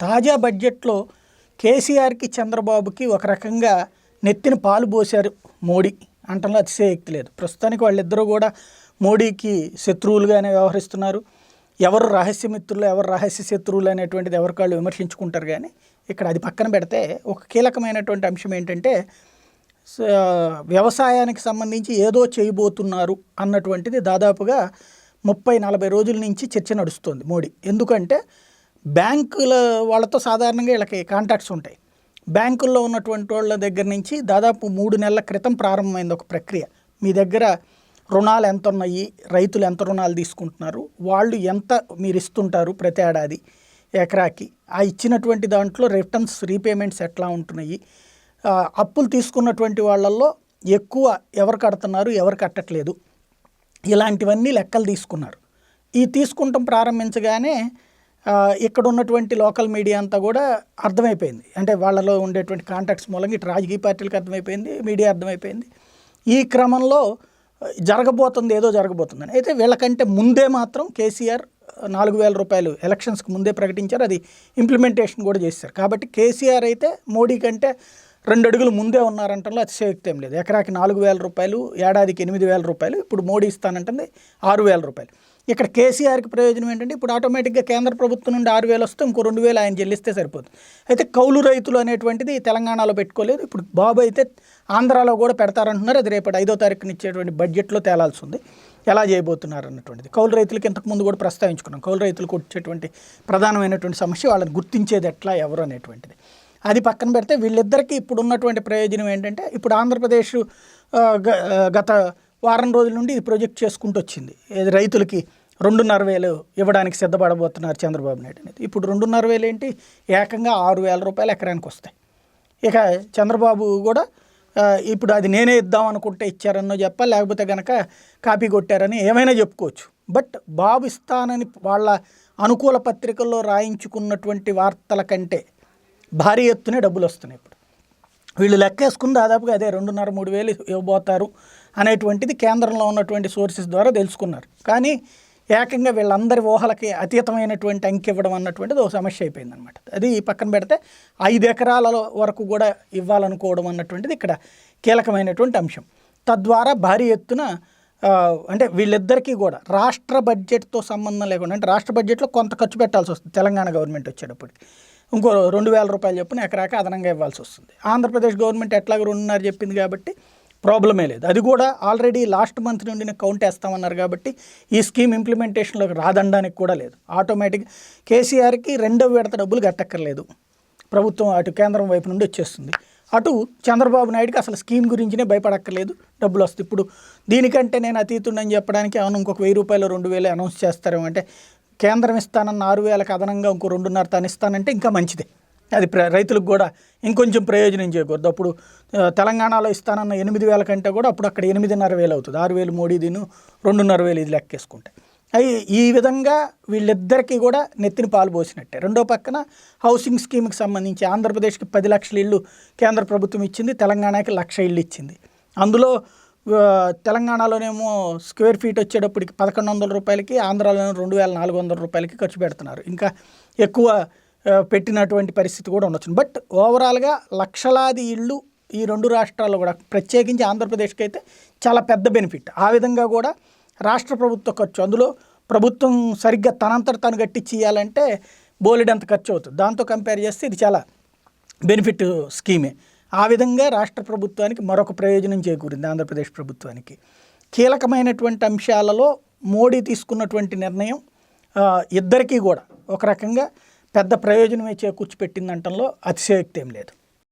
తాజా బడ్జెట్లో కేసీఆర్కి చంద్రబాబుకి ఒక రకంగా నెత్తిన పాలు పోశారు మోడీ. అంటంలో అతిశయక్తి లేదు. ప్రస్తుతానికి వాళ్ళిద్దరూ కూడా మోడీకి శత్రువులుగానే వ్యవహరిస్తున్నారు. ఎవరు రహస్య మిత్రులు ఎవరు రహస్య శత్రువులు అనేటువంటిది ఎవరికి వాళ్ళు విమర్శించుకుంటారు కానీ ఇక్కడ అది పక్కన పెడితే ఒక కీలకమైనటువంటి అంశం ఏంటంటే వ్యవసాయానికి సంబంధించి ఏదో చేయబోతున్నారు అన్నటువంటిది దాదాపుగా ముప్పై నలభై రోజుల నుంచి చర్చ నడుస్తుంది మోడీ. ఎందుకంటే బ్యాంకుల వాళ్ళతో సాధారణంగా వీళ్ళకి కాంటాక్ట్స్ ఉంటాయి. బ్యాంకుల్లో ఉన్నటువంటి వాళ్ళ దగ్గర నుంచి దాదాపు మూడు నెలల క్రితం ప్రారంభమైంది ఒక ప్రక్రియ. మీ దగ్గర రుణాలు ఎంత ఉన్నాయి రైతులు ఎంత రుణాలు తీసుకుంటున్నారు వాళ్ళు ఎంత మీరు ఇస్తుంటారు ప్రతి ఏడాది ఎకరాకి? ఆ ఇచ్చినటువంటి దాంట్లో రిటర్న్స్ రీపేమెంట్స్ ఎట్లా ఉంటున్నాయి? అప్పులు తీసుకున్నటువంటి వాళ్ళల్లో ఎక్కువ ఎవరు కడుతున్నారు ఎవరు కట్టట్లేదు. ఇలాంటివన్నీ లెక్కలు తీసుకున్నారు. ఈ తీసుకుంటాం ప్రారంభించగానే ఇక్కడ ఉన్నటువంటి లోకల్ మీడియా అంతా కూడా అర్థమైపోయింది. అంటే వాళ్ళలో ఉండేటువంటి కాంటాక్ట్స్ మూలంగా ఇటు రాజకీయ పార్టీలకు అర్థమైపోయింది మీడియా అర్థమైపోయింది. ఈ క్రమంలో జరగబోతుంది ఏదో జరగబోతుందని. అయితే వీళ్ళకంటే ముందే మాత్రం కేసీఆర్ నాలుగు వేల రూపాయలు ఎలక్షన్స్కి ముందే ప్రకటించారు అది ఇంప్లిమెంటేషన్ కూడా చేశారు. కాబట్టి కేసీఆర్ అయితే మోడీ కంటే రెండు అడుగులు ముందే ఉన్నారంటలో అతిశయోక్తి ఏం లేదు. ఎకరాకి నాలుగు వేల రూపాయలు ఏడాదికి ఎనిమిది వేల రూపాయలు ఇప్పుడు మోడీ ఇస్తానంటుంది ఆరు వేల రూపాయలు. ఇక్కడ కేసీఆర్కి ప్రయోజనం ఏంటంటే ఇప్పుడు ఆటోమేటిక్గా కేంద్ర ప్రభుత్వం నుండి ఆరు వేలు వస్తే ఇంకో రెండు వేలు ఆయన చెల్లిస్తే సరిపోతుంది అయితే కౌలు రైతులు అనేటువంటిది తెలంగాణలో పెట్టుకోలేదు. ఇప్పుడు బాబు అయితే ఆంధ్రాలో కూడా పెడతారంటున్నారు. అది రేపటి ఐదో తారీఖున ఇచ్చేటువంటి బడ్జెట్లో తేలాల్సి ఉంది. ఎలా చేయబోతున్నారు అన్నటువంటిది. కౌలు రైతులకి ఇంతకుముందు కూడా ప్రస్తావించుకున్నాం. కౌలు రైతులకు వచ్చేటువంటి ప్రధానమైనటువంటి సమస్య వాళ్ళని గుర్తించేది ఎట్లా ఎవరు అనేటువంటిది. అది పక్కన పెడితే వీళ్ళిద్దరికీ ఇప్పుడు ఉన్నటువంటి ప్రయోజనం ఏంటంటే ఇప్పుడు ఆంధ్రప్రదేశ్ గ- గత వారం రోజుల నుండి ఇది ప్రొజెక్ట్ చేసుకుంటూ వచ్చింది. ఏది రైతులకి రెండున్నర వేలు ఇవ్వడానికి సిద్ధపడబోతున్నారు చంద్రబాబు నాయుడు అనేది. ఇప్పుడు రెండున్నర వేలు ఏంటి? ఏకంగా ఆరు వేల రూపాయలు ఎకరానికి వస్తాయి. ఇక చంద్రబాబు కూడా ఇప్పుడు అది నేనే ఇద్దాం అనుకుంటే ఇచ్చారన్నో చెప్పాలి లేకపోతే కనుక కాపీ కొట్టారని ఏమైనా చెప్పుకోవచ్చు. బట్ బాబు ఇస్తానని వాళ్ళ అనుకూల పత్రికల్లో రాయించుకున్నటువంటి వార్తల కంటే భారీ ఎత్తునే డబ్బులు వస్తున్నాయి ఇప్పుడు. వీళ్ళు లెక్కేసుకుని దాదాపుగా అదే రెండున్నర మూడు వేలు ఇవ్వబోతారు అనేటువంటిది కేంద్రంలో ఉన్నటువంటి సోర్సెస్ ద్వారా తెలుసుకున్నారు. కానీ ఏకంగా వీళ్ళందరి ఊహలకి అతీతమైనటువంటి అంకె ఇవ్వడం అన్నటువంటిది ఒక సమస్య అయిపోయింది అనమాట అది పక్కన పెడితే ఐదు ఎకరాల వరకు కూడా ఇవ్వాలనుకోవడం అన్నటువంటిది ఇక్కడ కీలకమైనటువంటి అంశం. తద్వారా భారీ ఎత్తున అంటే వీళ్ళిద్దరికీ కూడా రాష్ట్ర బడ్జెట్తో సంబంధం లేకుండా అంటే రాష్ట్ర బడ్జెట్లో కొంత ఖర్చు పెట్టాల్సి వస్తుంది. తెలంగాణ గవర్నమెంట్ వచ్చేటప్పటికి. ఇంకో రెండు వేల రూపాయలు చొప్పున ఎకరాకి అదనంగా ఇవ్వాల్సి వస్తుంది. ఆంధ్రప్రదేశ్ గవర్నమెంట్ ఎట్లాగో రెండున్నర చెప్పింది కాబట్టి ప్రాబ్లమే లేదు. అది కూడా ఆల్రెడీ లాస్ట్ మంత్ నుండి నేను కౌంట్ వేస్తామన్నారు కాబట్టి ఈ స్కీమ్ ఇంప్లిమెంటేషన్లోకి రాదనడానికి కూడా లేదు. ఆటోమేటిక్ కేసీఆర్కి రెండో విడత డబ్బులు కట్టక్కర్లేదు. ప్రభుత్వం అటు కేంద్రం వైపు నుండి వచ్చేస్తుంది. అటు చంద్రబాబు నాయుడుకి అసలు స్కీమ్ గురించినే భయపడక్కర్లేదు. డబ్బులు వస్తాయి. ఇప్పుడు దీనికంటే నేను అతీతుండని చెప్పడానికి అవును ఇంకొక వెయ్యి రూపాయలు రెండు వేలు అనౌన్స్ చేస్తారేమంటే కేంద్రం ఇస్తానన్న ఆరు వేలకు అదనంగా ఇంకో రెండున్నర తను ఇస్తానంటే ఇంకా మంచిదే. అది ప్ర రైతులకు కూడా ఇంకొంచెం ప్రయోజనం చేయకూడదు అప్పుడు తెలంగాణలో ఇస్తానన్న ఎనిమిది వేల కంటే కూడా అప్పుడు అక్కడ ఎనిమిదిన్నర వేలు అవుతుంది. ఆరు వేలు మోడీదిను రెండున్నర వేలు ఇది లెక్కేసుకుంటే. అవి ఈ విధంగా వీళ్ళిద్దరికీ కూడా నెత్తిన పాలు పోసినట్టే. రెండో పక్కన హౌసింగ్ స్కీమ్కి సంబంధించి ఆంధ్రప్రదేశ్కి పది లక్షల ఇళ్ళు కేంద్ర ప్రభుత్వం ఇచ్చింది తెలంగాణకి లక్ష ఇళ్ళు ఇచ్చింది. అందులో తెలంగాణలోనేమో స్క్వేర్ ఫీట్ వచ్చేటప్పటికి పదకొండు వందల రూపాయలకి ఆంధ్రాలోనే రెండు వేల నాలుగు వందల రూపాయలకి ఖర్చు పెడుతున్నారు. ఇంకా ఎక్కువ పెట్టినటువంటి పరిస్థితి కూడా ఉండొచ్చు. బట్ ఓవరాల్గా లక్షలాది ఇళ్ళు ఈ రెండు రాష్ట్రాల్లో కూడా ప్రత్యేకించి ఆంధ్రప్రదేశ్కి అయితే చాలా పెద్ద బెనిఫిట్ ఆ విధంగా కూడా రాష్ట్ర ప్రభుత్వ ఖర్చు అందులో ప్రభుత్వం సరిగ్గా తనంతట తను కట్టించి ఇవ్వాలంటే బోలెడంత ఖర్చు అవుతుంది. దాంతో కంపేర్ చేస్తే ఇది చాలా బెనిఫిట్ స్కీమే ఆ విధంగా రాష్ట్ర ప్రభుత్వానికి మరొక ప్రయోజనం చేకూరింది ఆంధ్రప్రదేశ్ ప్రభుత్వానికి. కీలకమైనటువంటి అంశాలలో మోడీ తీసుకున్నటువంటి నిర్ణయం ఇద్దరికీ కూడా. ఒక రకంగా పెద్ద ప్రయోజనమే చేకూర్చిపెట్టిందంటంలో అతిశయోక్తి ఏం లేదు.